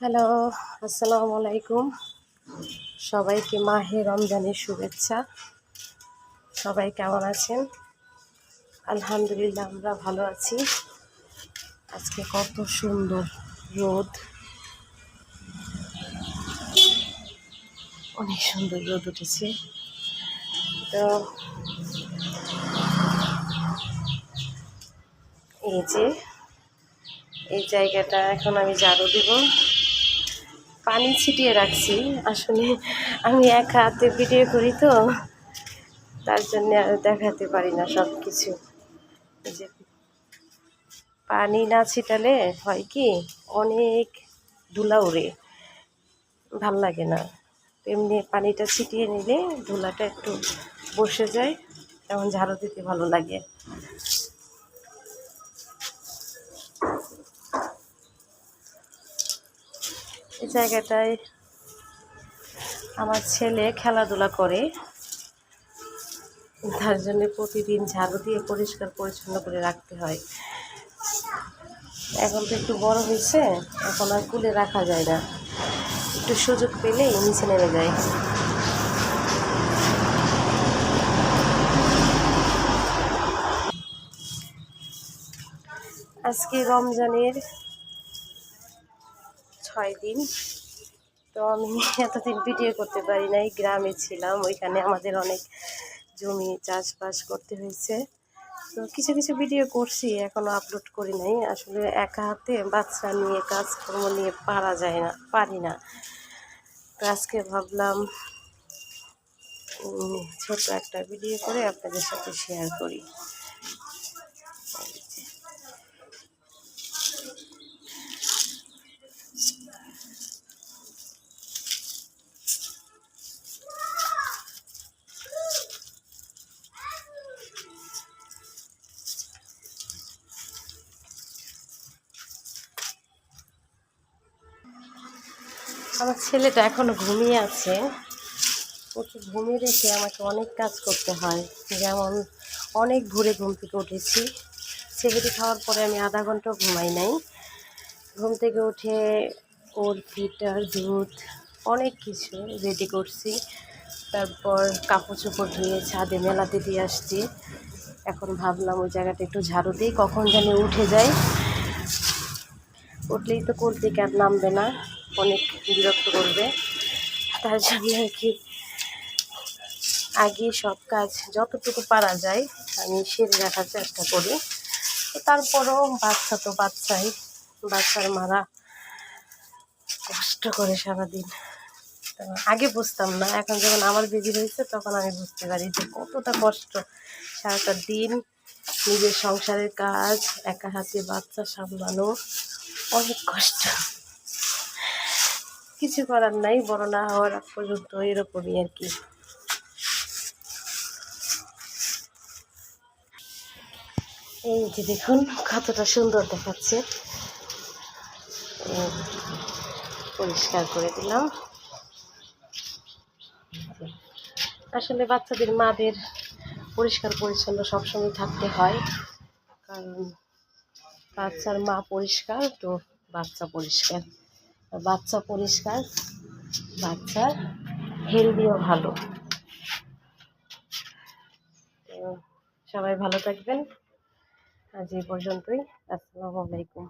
Hello, আসসালামু আলাইকুম। সবাইকে মাহে রমজানের শুভেচ্ছা। সবাই কেমন আছেন? আলহামদুলিল্লাহ, আমরা ভালো আছি। আজকে কত সুন্দর রোদ। অনেক সুন্দর রোদ উঠেছে। তো এই যে, এই জায়গাটা এখন আমি ঝাড়ু দিব। পানি ছিটিয়ে রাখছি। আসলে আমি এক হাতে ভিডিও করি তো, তার জন্য আর দেখাতে পারি না সব কিছু যে পানি না ছিটালে হয় কি, অনেক ধুলা উড়ে ভালো লাগে না। এমনি পানিটা ছিটিয়ে নিলে ধুলাটা একটু বসে যায় তখন ঝাড়ু দিতে ভালো লাগে। এই জায়গাটায় আমার ছেলে খেলাধুলা করে। তার জন্য প্রতিদিন ঝাড়ু দিয়ে পরিষ্কার পরিচ্ছন্ন করে রাখতে হয়। এখন তো একটু বড় হয়েছে, এখন আর কুলে রাখা যায় না। একটু সুযোগ পেলেই নিচে নেমে যায়। আজকে রমজানের ছয় দিন। তো আমি এতদিন ভিডিও করতে পারি নাই, গ্রামে ছিলাম, ওইখানে আমাদের অনেক জমি চাষবাস করতে হয়েছে। তো কিছু কিছু ভিডিও করছি এখনও আপলোড করি নাই। আসলে একা হাতে বাচ্চা নিয়ে, কাজকর্ম নিয়ে পারা যায় না, পারি না। তো আজকে ভাবলাম ছোট্ট একটা ভিডিও করে আপনাদের সাথে শেয়ার করি। আমার ছেলেটা এখনও ঘুমিয়ে আছে। ওকে ঘুমিয়ে রেখে আমাকে অনেক কাজ করতে হয়। যেমন অনেক ভোরে ঘুম থেকে উঠেছি। সেহেরি খাওয়ার পরে আমি আধা ঘণ্টা ঘুমাই নাই। ঘুম থেকে উঠে ওর ফিটার দুধ, অনেক কিছু রেডি করছি। তারপর কাপড় চোপড় ধুয়ে ছাদে মেলাতে দিয়ে আসছি। এখন ভাবলাম ওই জায়গাটা একটু ঝাড়ু দিই, কখন জানি উঠে যায় উঠলেই তো থেকে আর নামবে না, অনেক বিরক্ত করবে। তার জন্য আর কি আগে সব কাজ যতটুকু পারা যায় আমি সেরে রাখার চেষ্টা করি। তারপরও বাচ্চা তো বাচ্চাই, বাচ্চার মারা কষ্ট করে সারাদিন। আগে বুঝতাম না, এখন যখন আমার বেবি হয়েছে তখন আমি বুঝতে পারি যে কতটা কষ্ট। সারাটা দিন নিজের সংসারের কাজ, একা হাতে বাচ্চা সামলানো অনেক কষ্ট। কিছু করার নাই, বড় না হওয়ার পর্যন্ত এরকমই আর কি। এই যে দেখুন, কতটা সুন্দর দেখাচ্ছে। পরিষ্কার করে দিলাম। আসলে বাচ্চাদের মাদের পরিষ্কার পরিচ্ছন্ন সবসময় থাকতে হয়, কারণ বাচ্চার মা পরিষ্কার, তো বাচ্চা পরিষ্কার। বাচ্চা পরিষ্কার, বাচ্চার হেলদিও ভালো। সবাই ভালো থাকবেন। আজ এই পর্যন্তই। আসসালামু আলাইকুম।